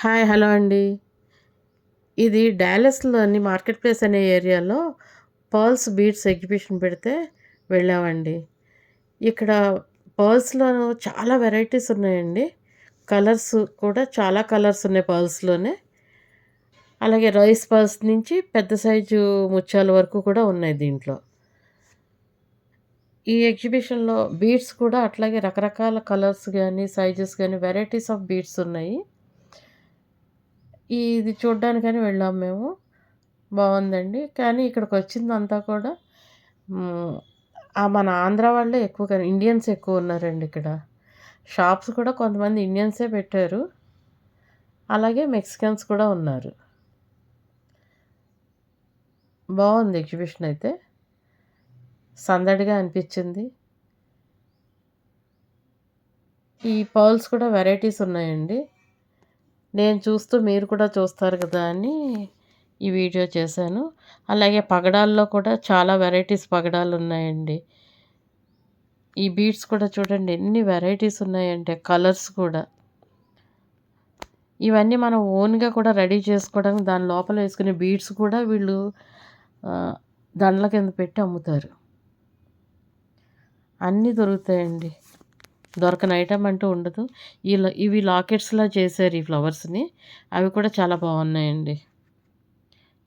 Hi hello అండి. ఇది డాలస్లోని market place అనే ఏరియాలో పర్ల్స్ బీడ్స్ ఎగ్జిబిషన్ పెడితే వెళ్ళామండి. ఇక్కడ పర్ల్స్లో చాలా వెరైటీస్ ఉన్నాయండి. కలర్స్ కూడా చాలా కలర్స్ ఉన్నాయి పర్ల్స్లోనే. అలాగే రైస్ పర్ల్స్ నుంచి పెద్ద సైజు ముత్యాల వరకు కూడా ఉన్నాయి దీంట్లో. ఈ ఎగ్జిబిషన్లో బీడ్స్ కూడా అట్లాగే రకరకాల కలర్స్ కానీ సైజెస్ కానీ వెరైటీస్ ఆఫ్ బీడ్స్ ఉన్నాయి. ఇది చూడ్డానికని వెళ్ళాం మేము. బాగుందండి కానీ ఇక్కడికి వచ్చిందంతా కూడా మన ఆంధ్ర వాళ్ళే ఎక్కువగా ఇండియన్స్ ఎక్కువ ఉన్నారండి ఇక్కడ. షాప్స్ కూడా కొంతమంది ఇండియన్సే పెట్టారు. అలాగే మెక్సికన్స్ కూడా ఉన్నారు. బాగుంది ఎగ్జిబిషన్ అయితే. సందడిగా అనిపించింది. ఈ పర్ల్స్ కూడా వెరైటీస్ ఉన్నాయండి. నేను చూస్తూ మీరు కూడా చూస్తారు కదా అని ఈ వీడియో చేశాను. అలాగే పగడాల్లో కూడా చాలా వెరైటీస్ పగడాలు ఉన్నాయండి. ఈ బీడ్స్ కూడా చూడండి ఎన్ని వెరైటీస్ ఉన్నాయంటే కలర్స్ కూడా. ఇవన్నీ మనం ఓన్గా కూడా రెడీ చేసుకోవడానికి దాని లోపల వేసుకునే బీడ్స్ కూడా వీళ్ళు దండల కింద పెట్టి అమ్ముతారు. అన్నీ దొరుకుతాయండి. దొరకని ఐటమ్ అంటూ ఉండదు. ఇలా ఇవి లాకెట్స్లా చేశారు ఈ ఫ్లవర్స్ని అవి కూడా చాలా బాగున్నాయండి.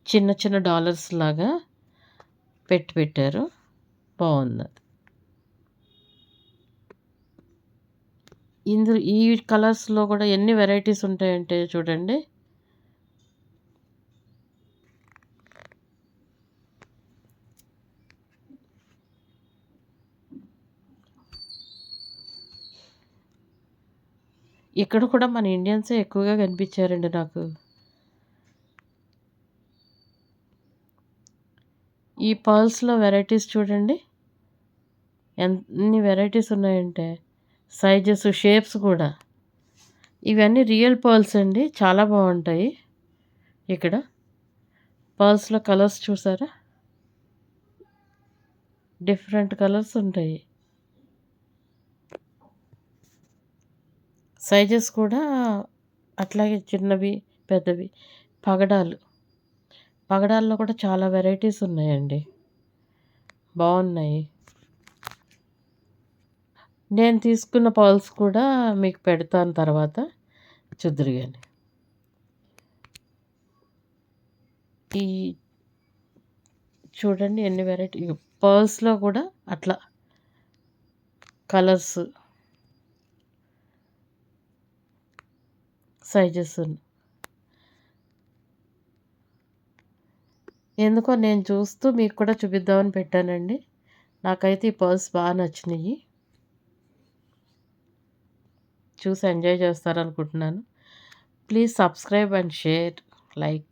చిన్న చిన్న డాలర్స్ లాగా పెట్టి పెట్టారు. బాగుంది ఇందులో ఈ కలర్స్లో కూడా ఎన్ని వెరైటీస్ ఉంటాయంటే చూడండి. ఇక్కడ కూడా మన ఇండియన్సే ఎక్కువగా కనిపించారండి నాకు. ఈ పర్ల్స్లో వెరైటీస్ చూడండి. ఎన్ని వెరైటీస్ ఉన్నాయంటే సైజెస్ షేప్స్ కూడా. ఇవన్నీ రియల్ పర్ల్స్ అండి. చాలా బాగుంటాయి. ఇక్కడ పర్ల్స్లో కలర్స్ చూసారా? డిఫరెంట్ కలర్స్ ఉంటాయి. సైజెస్ కూడా అట్లాగే చిన్నవి పెద్దవి. పగడాలు. పగడాల్లో కూడా చాలా వెరైటీస్ ఉన్నాయండి. బాగున్నాయి. నేను తీసుకున్న పాల్స్ కూడా మీకు పెడతాను తర్వాత. చుద్దురు కానీ ఈ చూడండి ఎన్ని వెరైటీ పర్ల్స్లో కూడా అట్లా. కలర్స్. సైజెస్ ఎందుకో నేను చూస్తూ మీకు కూడా చూపిద్దామని పెట్టానండి. నాకైతే ఈ పర్స్ బాగా నచ్చినాయి. చూసి enjoy చేస్తారనుకుంటున్నాను. Please subscribe and share. Like.